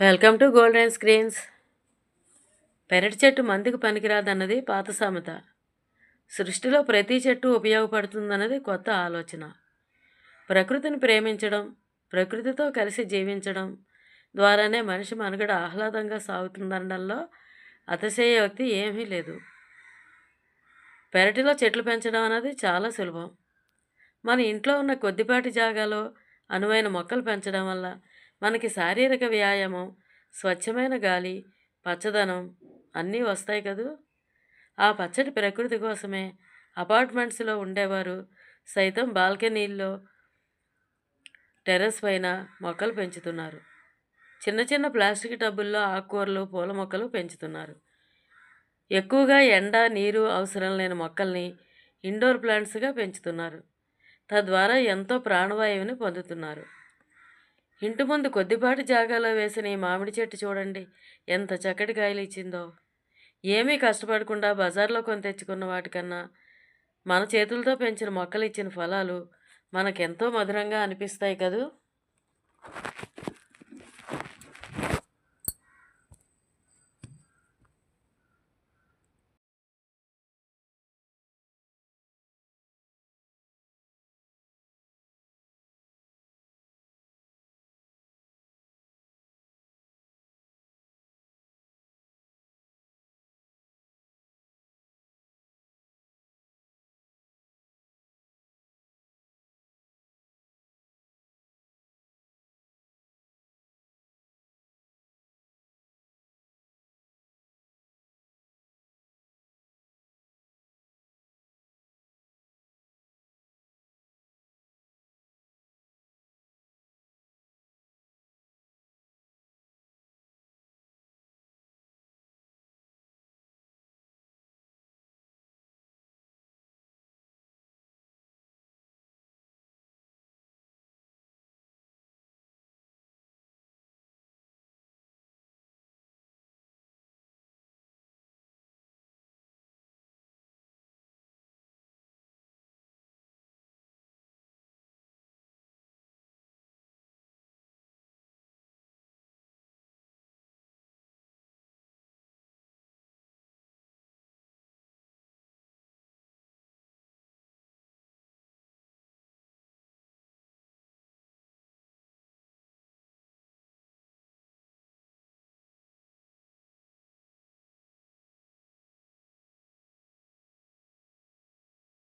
Welcome to golden screens పెరటి చెట్టు మందుకు పనికిరాదన్నది పాత సామెత. సృష్టిలో ప్రతి చెట్టు ఉపయోగపడుతుందన్నది కొత్త ఆలోచన. ప్రకృతిని ప్రేమించడం ప్రకృతితో కలిసి జీవించడం ద్వారానే మనిషి మనుగడ ఆహ్లాదంగా సాగుతుందనడంలో అతిశయోక్తి ఏమీ లేదు. పెరటిలో చెట్లు పెంచడం అనేది చాలా సులభం. మన ఇంట్లో ఉన్న కొద్దిపాటి జాగాలో అనువైన మొక్కలు పెంచడం వల్ల మనకి శారీరక వ్యాయామం స్వచ్ఛమైన గాలి పచ్చదనం అన్నీ వస్తాయి కదూ? ఆ పచ్చటి ప్రకృతి కోసమే అపార్ట్మెంట్స్లో ఉండేవారు సైతం బాల్కనీల్లో టెర్రస్ పైన మొక్కలు పెంచుతున్నారు. చిన్న చిన్న ప్లాస్టిక్ టబ్బుల్లో ఆకుకూరలు పూల మొక్కలు పెంచుతున్నారు. ఎక్కువగా ఎండ నీరు అవసరం లేని మొక్కల్ని ఇండోర్ ప్లాంట్స్గా పెంచుతున్నారు. తద్వారా ఎంతో ప్రాణవాయువుని పొందుతున్నారు. ఇంటి ముందు కొద్దిపాటి జాగాలో వేసిన ఈ మామిడి చెట్టు చూడండి ఎంత చక్కటి కాయలు ఇచ్చిందో. ఏమీ కష్టపడకుండా బజార్లో కొని తెచ్చుకున్న వాటికన్నా మన చేతులతో పెంచిన మొక్కలు ఇచ్చిన ఫలాలు మనకెంతో మధురంగా అనిపిస్తాయి కదూ?